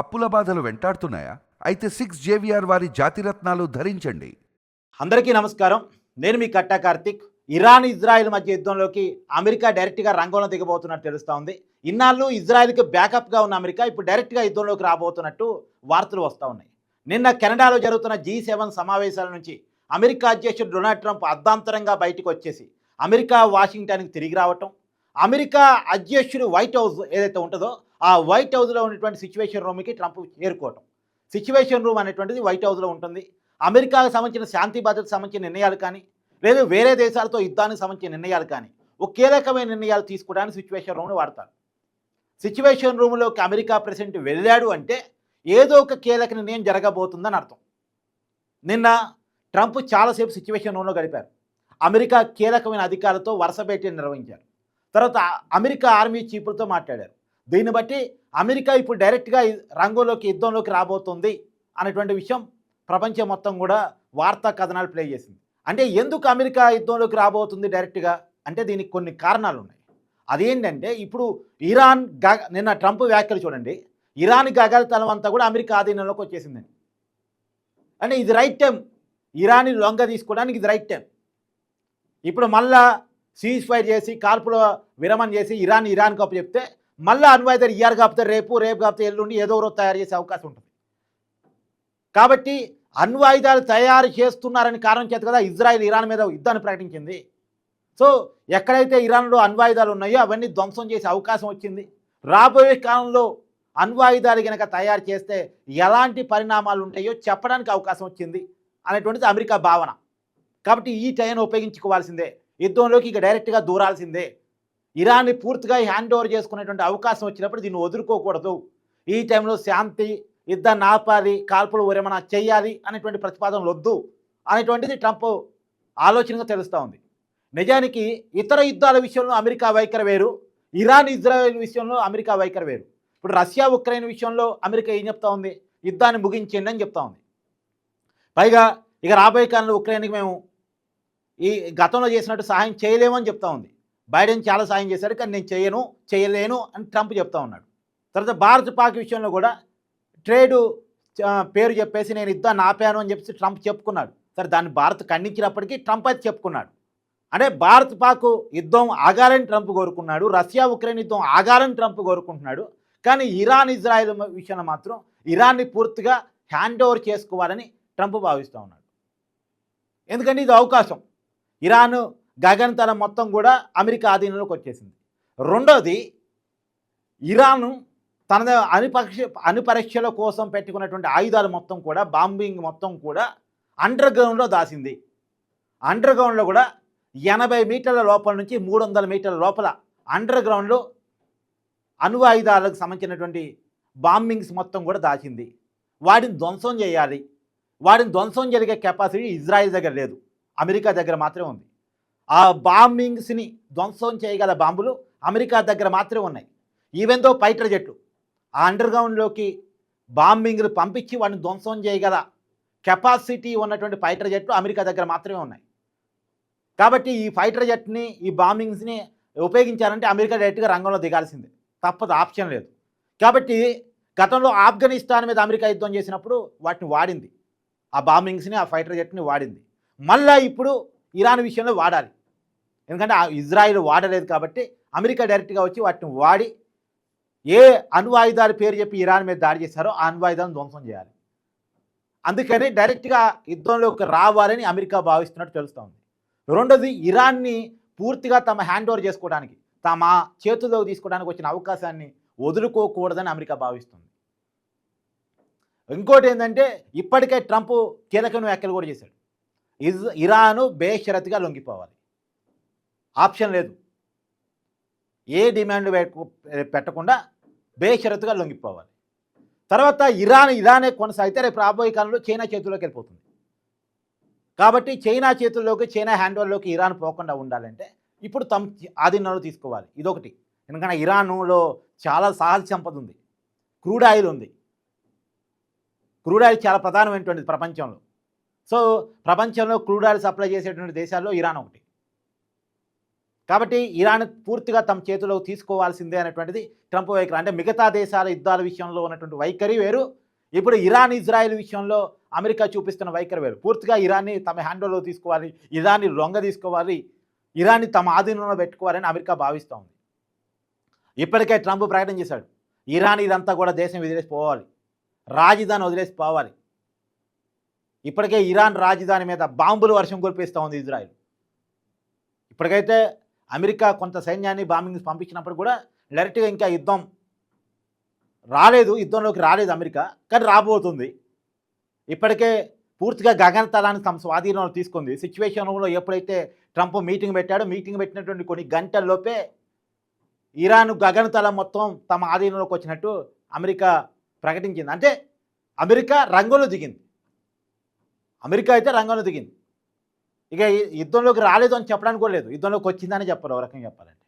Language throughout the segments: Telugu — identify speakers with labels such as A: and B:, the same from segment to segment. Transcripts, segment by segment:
A: అప్పుల బాధలు వెంటాడుతున్నాయా? అయితే సిక్స్ జేవిఆర్ వారి జాతిరత్నాలు ధరించండి.
B: అందరికీ నమస్కారం. నేను మీ కట్టా కార్తిక్. ఇరాన్ ఇజ్రాయెల్ మధ్య యుద్ధంలోకి అమెరికా డైరెక్ట్గా రంగంలో దిగబోతున్నట్టు తెలుస్తూ ఉంది ఇన్నాళ్ళు ఇజ్రాయెల్కి బ్యాకప్గా ఉన్న అమెరికా ఇప్పుడు డైరెక్ట్గా యుద్ధంలోకి రాబోతున్నట్టు వార్తలు వస్తూ ఉన్నాయి. నిన్న కెనడాలో జరుగుతున్న జీ సెవెన్ సమావేశాల నుంచి అమెరికా అధ్యక్షుడు డొనాల్డ్ ట్రంప్ అర్ధాంతరంగా బయటకు వచ్చేసి అమెరికా వాషింగ్టన్కి తిరిగి రావటం అమెరికా అధ్యక్షుడు వైట్ హౌస్ ఏదైతే ఉంటుందో ఆ వైట్ హౌస్లో ఉన్నటువంటి సిచ్యువేషన్ రూమ్కి ట్రంప్ చేరుకోవటం. సిచ్యువేషన్ రూమ్ అనేటువంటిది వైట్ హౌస్లో ఉంటుంది. అమెరికాకు సంబంధించిన శాంతి భద్రతకు సంబంధించిన నిర్ణయాలు కానీ లేదు వేరే దేశాలతో యుద్ధానికి సంబంధించిన నిర్ణయాలు కానీ ఒక కీలకమైన నిర్ణయాలు తీసుకోవడానికి సిచ్యువేషన్ రూమ్ని వాడతారు. సిచ్యువేషన్ రూమ్లోకి అమెరికా ప్రెసిడెంట్ వెళ్ళాడు అంటే ఏదో ఒక కీలక నిర్ణయం జరగబోతుందని అర్థం. నిన్న ట్రంప్ చాలాసేపు సిచ్యువేషన్ రూమ్లో గడిపారు. అమెరికా కీలకమైన అధికారులతో వరుస భేటీ నిర్వహించారు. తర్వాత అమెరికా ఆర్మీ చీఫ్లతో మాట్లాడారు. దీన్ని బట్టి అమెరికా ఇప్పుడు డైరెక్ట్గా రంగంలోకి యుద్ధంలోకి రాబోతుంది అనేటువంటి విషయం ప్రపంచం మొత్తం కూడా వార్తా కథనాలు ప్లే చేసింది. అంటే ఎందుకు అమెరికా యుద్ధంలోకి రాబోతుంది డైరెక్ట్గా? అంటే దీనికి కొన్ని కారణాలు ఉన్నాయి. అదేంటంటే ఇప్పుడు ఇరాన్ గగ నిన్న ట్రంప్ వ్యాఖ్యలు చూడండి. ఇరాన్ గగలతలం అంతా కూడా అమెరికా ఆధీనంలోకి వచ్చేసిందండి అంటే ఇది రైట్ టైం. ఇరాన్ లొంగ తీసుకోవడానికి ఇది రైట్ టైం. ఇప్పుడు మళ్ళా సీజ్ ఫైర్ చేసి కాల్పుల విరమణ చేసి ఇరాన్ ఇరాన్కి అప్పు చెప్తే మళ్ళీ అణ్వాయుధాలు ఇయర్ కాకపోతే రేపు రేపు కాకపోతే ఎల్లుండి ఏదో రోజు తయారు చేసే అవకాశం ఉంటుంది. కాబట్టి అణ్వాయుధాలు తయారు చేస్తున్నారని కారణం చేత కదా ఇజ్రాయెల్ ఇరాన్ మీద యుద్ధాన్ని ప్రకటించింది. సో ఎక్కడైతే ఇరాన్లో అణ్వాయుధాలు ఉన్నాయో అవన్నీ ధ్వంసం చేసే అవకాశం వచ్చింది. రాబోయే కాలంలో అణ్వాయుధాలు కనుక తయారు చేస్తే ఎలాంటి పరిణామాలు ఉంటాయో చెప్పడానికి అవకాశం వచ్చింది అనేటువంటిది అమెరికా భావన. కాబట్టి ఈ టైం ఉపయోగించుకోవాల్సిందే. యుద్ధంలోకి ఇక డైరెక్ట్గా దూరాల్సిందే. ఇరాన్ని పూర్తిగా హ్యాండ్ ఓవర్ చేసుకునేటువంటి అవకాశం వచ్చినప్పుడు దీన్ని వదులుకోకూడదు. ఈ టైంలో శాంతి యుద్ధాన్ని ఆపాలి కాల్పులు విరమణ చేయాలి అనేటువంటి ప్రతిపాదనలు వద్దు అనేటువంటిది ట్రంప్ ఆలోచనగా తెలుస్తూ ఉంది. నిజానికి ఇతర యుద్ధాల విషయంలో అమెరికా వైఖరి వేరు ఇరాన్ ఇజ్రాయెల్ విషయంలో అమెరికా వైఖరి వేరు. ఇప్పుడు రష్యా ఉక్రెయిన్ విషయంలో అమెరికా ఏం చెప్తా ఉంది? యుద్ధాన్ని ముగించండి అని చెప్తా ఉంది. పైగా ఇక రాబోయే కాలంలో ఉక్రెయిన్కి మేము ఈ గతంలో చేసినట్టు సహాయం చేయలేమని చెప్తా ఉంది. బైడెన్ చాలా సాయం చేశాడు కానీ నేను చేయను చేయలేను అని ట్రంప్ చెప్తా ఉన్నాడు. తర్వాత భారత్ పాక్ విషయంలో కూడా ట్రేడు పేరు చెప్పేసి నేను యుద్ధాన్ని ఆపాను అని చెప్పేసి ట్రంప్ చెప్పుకున్నాడు. సరే దాన్ని భారత్ ఖండించినప్పటికీ ట్రంప్ అయితే చెప్పుకున్నాడు. అంటే భారత్ పాక్ యుద్ధం ఆగాలని ట్రంప్ కోరుకున్నాడు రష్యా ఉక్రెయిన్ యుద్ధం ఆగాలని ట్రంప్ కోరుకుంటున్నాడు కానీ ఇరాన్ ఇజ్రాయెల్ విషయంలో మాత్రం ఇరాన్ని పూర్తిగా హ్యాండ్ ఓవర్ చేసుకోవాలని ట్రంప్ భావిస్తూ ఉన్నాడు. ఎందుకంటే ఇది అవకాశం. ఇరాన్ గగనతలం మొత్తం కూడా అమెరికా ఆధీనంలోకి వచ్చేసింది. రెండోది ఇరాను తన అణుపక్ష అణుపరీక్షల కోసం పెట్టుకున్నటువంటి ఆయుధాలు మొత్తం కూడా బాంబింగ్ మొత్తం కూడా అండర్ గ్రౌండ్లో దాసింది. అండర్ గ్రౌండ్లో కూడా ఎనభై మీటర్ల లోపల నుంచి మూడు వందల మీటర్ల లోపల అండర్ గ్రౌండ్లో అణు ఆయుధాలకు సంబంధించినటువంటి బాంబింగ్స్ మొత్తం కూడా దాచింది. వాటిని ధ్వంసం చేయాలి. వాటిని ధ్వంసం జరిగే కెపాసిటీ ఇజ్రాయిల్ దగ్గర లేదు. అమెరికా దగ్గర మాత్రమే ఉంది. ఆ బాంబింగ్స్ని ధ్వంసం చేయగల బాంబులు అమెరికా దగ్గర మాత్రమే ఉన్నాయి. ఈవెన్ దో ఫైటర్ జెట్లు ఆ అండర్ గ్రౌండ్లోకి బాంబింగ్లు పంపించి వాడిని ధ్వంసం చేయగల కెపాసిటీ ఉన్నటువంటి ఫైటర్ జెట్లు అమెరికా దగ్గర మాత్రమే ఉన్నాయి. కాబట్టి ఈ ఫైటర్ జెట్ని ఈ బాంబింగ్స్ని ఉపయోగించాలంటే అమెరికా డైరెక్ట్గా రంగంలో దిగాల్సిందే. తప్పదు ఆప్షన్ లేదు. కాబట్టి గతంలో ఆఫ్ఘనిస్తాన్ మీద అమెరికా యుద్ధం చేసినప్పుడు వాటిని వాడింది. ఆ బాంబింగ్స్ని ఆ ఫైటర్ జెట్ని వాడింది. మళ్ళీ ఇప్పుడు ఇరాన్ విషయంలో వాడాలి. ఎందుకంటే ఆ ఇజ్రాయిల్ వాడలేదు కాబట్టి అమెరికా డైరెక్ట్గా వచ్చి వాటిని వాడి ఏ అణ్వాయుధాల పేరు చెప్పి ఇరాన్ మీద దాడి చేశారో ఆ అణ్వాయుధాలను ధ్వంసం చేయాలి. అందుకని డైరెక్ట్గా యుద్ధంలోకి రావాలని అమెరికా భావిస్తున్నట్టు తెలుస్తోంది రెండోది ఇరాన్ని పూర్తిగా తమ హ్యాండ్ ఓవర్ చేసుకోవడానికి తమ చేతుల్లోకి తీసుకోవడానికి వచ్చిన అవకాశాన్ని వదులుకోకూడదని అమెరికా భావిస్తుంది. ఇంకోటి ఏంటంటే ఇప్పటికే ట్రంప్ కీలకను వ్యాఖ్యలు కూడా చేశాడు. ఇజ్ ఇరాను బేషరత్గా లొంగిపోవాలి. ఆప్షన్ లేదు. ఏ డిమాండ్ పెట్టకుండా బేషరతుగా లొంగిపోవాలి. తర్వాత ఇరాన్ ఇరానే కొనసాగితే రేపు రాబోయే కాలంలో చైనా చేతుల్లోకి వెళ్ళిపోతుంది. కాబట్టి చైనా చేతుల్లోకి చైనా హ్యాండ్ ఓవర్లోకి ఇరాన్ పోకుండా ఉండాలంటే ఇప్పుడు తమ ఆధీనంలో తీసుకోవాలి. ఇదొకటి. ఎందుకంటే ఇరాన్లో చాలా సహజ సంపద ఉంది. క్రూడ్ ఆయిల్ ఉంది. క్రూడ్ ఆయిల్ చాలా ప్రధానమైనటువంటిది ప్రపంచంలో. సో ప్రపంచంలో క్రూడ్ ఆయిల్ సప్లై చేసేటువంటి దేశాల్లో ఇరాన్ ఒకటి. కాబట్టి ఇరాన్ పూర్తిగా తమ చేతిలో తీసుకోవాల్సిందే అనేటువంటిది ట్రంప్ వైఖరి. అంటే మిగతా దేశాల యుద్ధాల విషయంలో ఉన్నటువంటి వైఖరి వేరు. ఇప్పుడు ఇరాన్ ఇజ్రాయెల్ విషయంలో అమెరికా చూపిస్తున్న వైఖరి వేరు. పూర్తిగా ఇరాన్ని తమ హ్యాండ్లో తీసుకోవాలి ఇరాన్ని లొంగ తీసుకోవాలి ఇరాన్ని తమ ఆధీనంలో పెట్టుకోవాలని అమెరికా భావిస్తూ ఉంది ఇప్పటికే ట్రంప్ ప్రకటన చేశాడు. ఇరాన్ ఇదంతా కూడా దేశం వదిలేసి పోవాలి. రాజధాని వదిలేసి పోవాలి. ఇప్పటికే ఇరాన్ రాజధాని మీద బాంబులు వర్షం కురిపిస్తూ ఉంది ఇజ్రాయెల్. ఇప్పటికైతే అమెరికా కొంత సైన్యాన్ని బాంబింగ్ పంపించినప్పుడు కూడా డైరెక్ట్గా ఇంకా యుద్ధం రాలేదు యుద్ధంలోకి రాలేదు అమెరికా కానీ రాబోతుంది. ఇప్పటికే పూర్తిగా గగనతలాన్ని తమ స్వాధీనంలో తీసుకుంది. సిచ్యువేషన్లో ఎప్పుడైతే ట్రంప్ మీటింగ్ పెట్టాడో మీటింగ్ పెట్టినటువంటి కొన్ని గంటల్లోపే ఇరాన్ గగనతలం మొత్తం తమ ఆధీనంలోకి వచ్చినట్టు అమెరికా ప్రకటించింది. అంటే అమెరికా రంగంలో దిగింది. అమెరికా అయితే రంగంలో దిగింది. ఇక యుద్ధంలోకి రాలేదు అని చెప్పడానికి కూడా లేదు. యుద్ధంలోకి వచ్చిందని చెప్పరు ఒక రకంగా చెప్పాలంటే.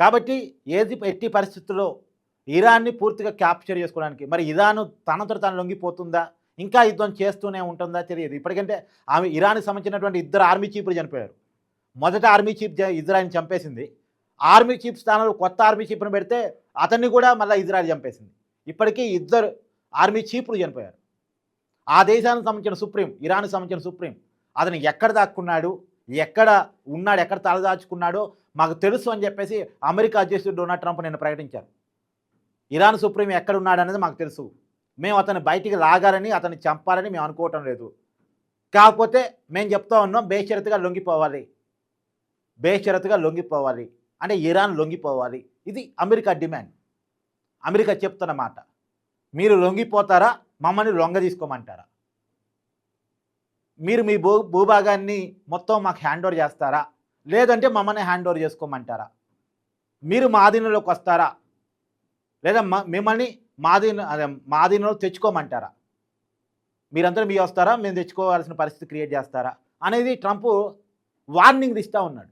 B: కాబట్టి ఏది ఎట్టి పరిస్థితుల్లో ఇరాన్ని పూర్తిగా క్యాప్చర్ చేసుకోవడానికి మరి ఇరాన్ తనంతట తను లొంగిపోతుందా? ఇంకా యుద్ధం చేస్తూనే ఉంటుందా తెలియదు. ఇప్పటికంటే ఆమె ఇరాన్కి సంబంధించినటువంటి ఇద్దరు ఆర్మీ చీఫ్లు చనిపోయారు. మొదట ఆర్మీ చీఫ్ జ- చంపేసింది. ఆర్మీ చీఫ్ స్థానంలో కొత్త ఆర్మీ చీఫ్ను పెడితే అతన్ని కూడా మళ్ళీ ఇజ్రాయెల్ చంపేసింది. ఇప్పటికీ ఇద్దరు ఆర్మీ చీఫ్లు చనిపోయారు. ఆ దేశానికి సంబంధించిన సుప్రీం ఇరాన్కి సంబంధించిన సుప్రీం అతను ఎక్కడ దాక్కున్నాడు? ఎక్కడ ఉన్నాడు? ఎక్కడ తలదాచుకున్నాడో మాకు తెలుసు అని చెప్పేసి అమెరికా అధ్యక్షుడు డొనాల్డ్ ట్రంప్ నిన్న ప్రకటించారు. ఇరాన్ సుప్రీం ఎక్కడ ఉన్నాడు అనేది మాకు తెలుసు. మేము అతను బయటికి లాగాలని అతన్ని చంపాలని మేము అనుకోవటం లేదు. కాకపోతే మేము చెప్తా ఉన్నాం బేషరతుగా లొంగిపోవాలి. బేషరతుగా లొంగిపోవాలి. అంటే ఇరాన్ లొంగిపోవాలి. ఇది అమెరికా డిమాండ్. అమెరికా చెప్తున్న మాట. మీరు లొంగిపోతారా? మమ్మల్ని లొంగ తీసుకోమంటారా మీరు మీ భూ భూభాగాన్ని మొత్తం మాకు హ్యాండ్ ఓవర్ చేస్తారా? లేదంటే మమ్మల్ని హ్యాండ్ ఓవర్ చేసుకోమంటారా? మీరు మా ఆధీనంలోకి వస్తారా? లేదా మ- మిమ్మల్ని మాధీన అదే మాధీనంలో తెచ్చుకోమంటారా? మీరందరూ మీ వస్తారా? మేము తెచ్చుకోవాల్సిన పరిస్థితి క్రియేట్ చేస్తారా? అనేది ట్రంప్ వార్నింగ్ ఇస్తూ ఉన్నాడు.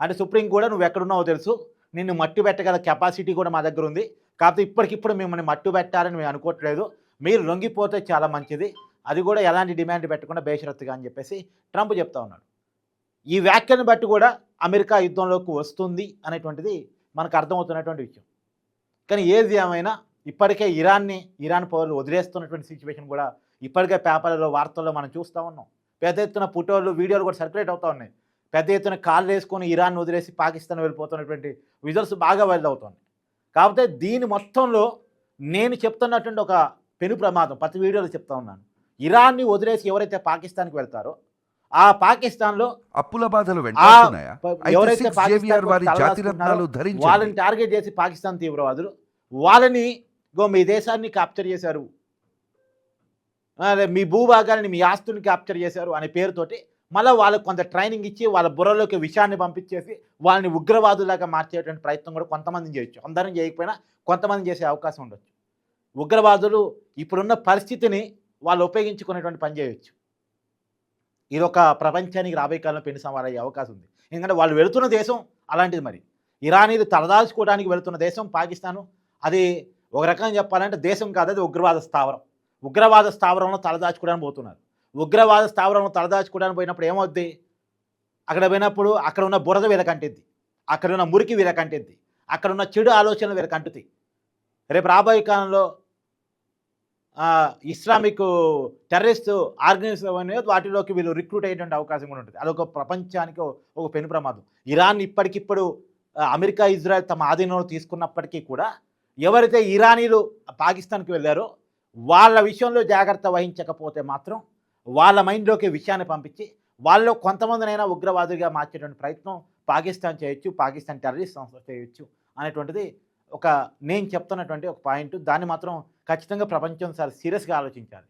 B: అంటే సుప్రీం కూడా నువ్వు ఎక్కడున్నావో తెలుసు. నిన్ను మట్టు పెట్టగల కెపాసిటీ కూడా మా దగ్గర ఉంది. కాకపోతే ఇప్పటికిప్పుడు మిమ్మల్ని మట్టు పెట్టాలని మేము అనుకోవట్లేదు. మీరు లొంగిపోతే చాలా మంచిది. అది కూడా ఎలాంటి డిమాండ్ పెట్టకుండా బేషరత్తుగా అని చెప్పేసి ట్రంప్ చెప్తా ఉన్నాడు. ఈ వ్యాఖ్యను బట్టి కూడా అమెరికా యుద్ధంలోకి వస్తుంది అనేటువంటిది మనకు అర్థమవుతున్నటువంటి విషయం. కానీ ఏది ఏమైనా ఇప్పటికే ఇరాన్ని ఇరాన్ పౌరులు వదిలేస్తున్నటువంటి సిచ్యువేషన్ కూడా ఇప్పటికే పేపర్లలో వార్తల్లో మనం చూస్తూ ఉన్నాం. పెద్ద ఎత్తున ఫోటోలు వీడియోలు కూడా సర్క్యులేట్ అవుతూ ఉన్నాయి. పెద్ద ఎత్తున కాళ్ళు వేసుకొని ఇరాన్ వదిలేసి పాకిస్తాన్ వెళ్ళిపోతున్నటువంటి విజువల్స్ బాగా వెళ్ళవుతుంది కాకపోతే దీని మొత్తంలో నేను చెప్తున్నటువంటి ఒక పెను ప్రమాదం ప్రతి వీడియోలో చెప్తా ఉన్నాను. ఇరాన్ని వదిలేసి ఎవరైతే పాకిస్తాన్కి వెళ్తారో ఆ పాకిస్తాన్లో
A: అప్పుల బాధలు
B: ఎవరైతే పాకిస్తాన్ వాళ్ళని టార్గెట్ చేసి పాకిస్తాన్ తీవ్రవాదులు వాళ్ళని గో మీ దేశాన్ని క్యాప్చర్ చేశారు. మీ భూభాగాన్ని మీ ఆస్తుని క్యాప్చర్ చేశారు అనే పేరుతోటి మళ్ళీ వాళ్ళకి కొంత ట్రైనింగ్ ఇచ్చి వాళ్ళ బుర్రలోకి విషయాన్ని పంపించేసి వాళ్ళని ఉగ్రవాదులాగా మార్చేటువంటి ప్రయత్నం కూడా కొంతమంది చేయొచ్చు. అందరం చేయకపోయినా కొంతమంది చేసే అవకాశం ఉండొచ్చు. ఉగ్రవాదులు ఇప్పుడున్న పరిస్థితిని వాళ్ళు ఉపయోగించుకునేటువంటి పని చేయొచ్చు. ఇది ఒక ప్రపంచానికి రాబోయే కాలంలో పెను సవాల్ అయ్యే అవకాశం ఉంది. ఎందుకంటే వాళ్ళు వెళుతున్న దేశం అలాంటిది మరి. ఇరానీలు తలదాచుకోవడానికి వెళుతున్న దేశం పాకిస్తాను. అది ఒక రకంగా చెప్పాలంటే దేశం కాదు అది ఉగ్రవాద స్థావరం. ఉగ్రవాద స్థావరంలో తలదాచుకోవడానికి పోతున్నారు. ఉగ్రవాద స్థావరంలో తలదాచుకోవడానికి పోయినప్పుడు ఏమవుద్ది? అక్కడ పోయినప్పుడు అక్కడ ఉన్న బురద వీళ్ళకంటిద్ది అక్కడ ఉన్న మురికి వీళ్ళకంటిద్ది అక్కడ ఉన్న చెడు ఆలోచనలు వీళ్ళకంటుతాయి రేపు రాబోయే కాలంలో ఇస్లామిక్ టెర్రరిస్ట్ ఆర్గనైజేషన్ అనేది వాటిలోకి వీళ్ళు రిక్రూట్ అయ్యేటువంటి అవకాశం కూడా ఉంటుంది. అదొక ప్రపంచానికి ఒక- పెను ప్రమాదం ఇరాన్ ఇప్పటికిప్పుడు అమెరికా ఇజ్రాయెల్ తమ ఆధీనంలో తీసుకున్నప్పటికీ కూడా ఎవరైతే ఇరానీలు పాకిస్తాన్కి వెళ్ళారో వాళ్ళ విషయంలో జాగ్రత్త వహించకపోతే మాత్రం వాళ్ళ మైండ్లోకి విషయాన్ని పంపించి వాళ్ళలో కొంతమందినైనా ఉగ్రవాదులుగా మార్చేటువంటి ప్రయత్నం పాకిస్తాన్ చేయొచ్చు పాకిస్తాన్ టెర్రరిస్ట్ సంస్థ చేయొచ్చు అనేటువంటిది ఒక నేను చెప్తున్నటువంటి ఒక పాయింట్. దాన్ని మాత్రం ఖచ్చితంగా ప్రపంచం చాలా సీరియస్గా ఆలోచించాలి.